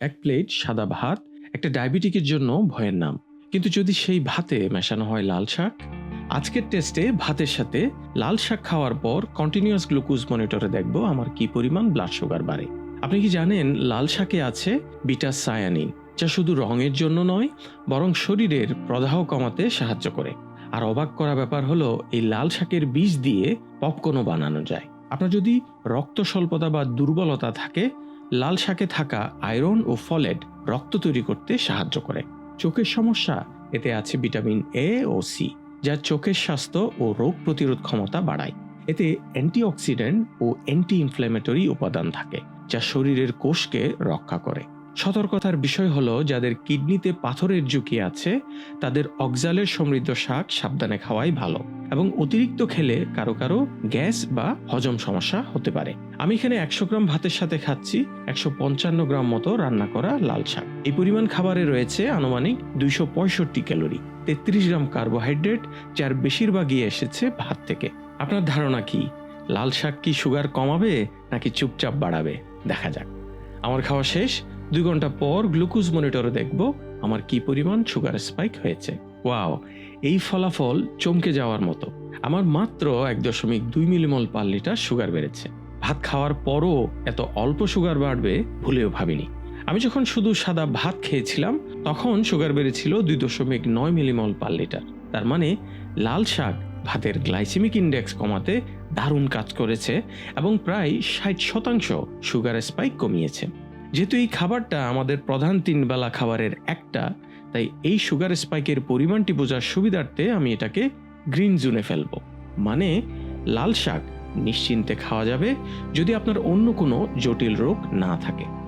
এক প্লেট সাদা ভাত, একটা ডায়াবেটিকের জন্য ভয়ের নাম। কিন্তু যদি সেই ভাতে মেশানো হয় লাল শাক, আজকের টেস্টে ভাতের সাথে লাল শাক খাওয়ার পর কন্টিনিউয়াস গ্লুকোজ মনিটরে দেখব আমার কি পরিমাণ ব্লাড সুগার বাড়ে। আপনি কি জানেন লাল শাকে আছে বিটা সায়ানিন যা শুধু রঙের জন্য নয়, বরং শরীরের প্রদাহ কমাতে সাহায্য করে। আর অবাক করা ব্যাপার হলো, এই লাল শাকের বীজ দিয়ে পপকর্নও বানানো যায়। আপনার যদি রক্ত স্বল্পতা বা দুর্বলতা থাকে লাল শাকে থাকা আয়রন ও ফলেট রক্ত তৈরি করতে সাহায্য করে। চোখের সমস্যা, এতে আছে ভিটামিন এ ও সি যা চোখের স্বাস্থ্য ও রোগ প্রতিরোধ ক্ষমতা বাড়ায়। এতে অ্যান্টিঅক্সিডেন্ট ও অ্যান্টি ইনফ্ল্যামেটরি উপাদান থাকে, যা শরীরের কোষকে রক্ষা করে। সতর্কতার বিষয় হলো যাদের কিডনিতে পাথরের ঝুঁকি আছে, তাদের অক্সালের সমৃদ্ধ শাক সাবধানে খাওয়াই ভালো। এবং অতিরিক্ত খেলে কারও কারও গ্যাস বা হজম সমস্যা হতে পারে। আমি এখানে একশো গ্রাম ভাতের সাথে খাচ্ছি, একশো পঞ্চান্ন গ্রাম মতো রান্না করা লাল শাক। এই পরিমাণ খাবারে রয়েছে আনুমানিক দুইশো পঁয়ষট্টি ক্যালোরি, তেত্রিশ গ্রাম কার্বোহাইড্রেট, যার বেশিরভাগই এসেছে ভাত থেকে। আপনার ধারণা কি? লাল শাক কি সুগার কমাবে নাকি চুপচাপ বাড়াবে? দেখা যাক। আমার খাওয়া শেষ। দুই ঘণ্টা পর গ্লুকোজ মনিটরে দেখব আমার কি পরিমাণ সুগার স্পাইক হয়েছে। ওয়াও, এই ফলাফল চমকে যাওয়ার মতো। আমার মাত্র এক দশমিক দুই মিলিমল পার লিটার সুগার বেড়েছে। ভাত খাওয়ার পরও এত অল্প সুগার বাড়বে ভুলেও ভাবিনি। আমি যখন শুধু সাদা ভাত খেয়েছিলাম, তখন সুগার বেড়েছিল দুই দশমিক নয় মিলিমল পার লিটার। তার মানে লাল শাক ভাতের গ্লাইসেমিক ইন্ডেক্স কমাতে দারুণ কাজ করেছে এবং প্রায় ষাট শতাংশ সুগার স্পাইক কমিয়েছে। যেহেতু এই খাবারটা আমাদের প্রধান তিন বেলা খাবারের একটা তাই এই সুগার স্পাইকের পরিমাণটি বোঝার সুবিধার্থে আমি এটাকে গ্রিন জোনে ফেলব। মানে লাল শাক নিশ্চিন্তে খাওয়া যাবে যদি আপনার অন্য কোনো জটিল রোগ না থাকে।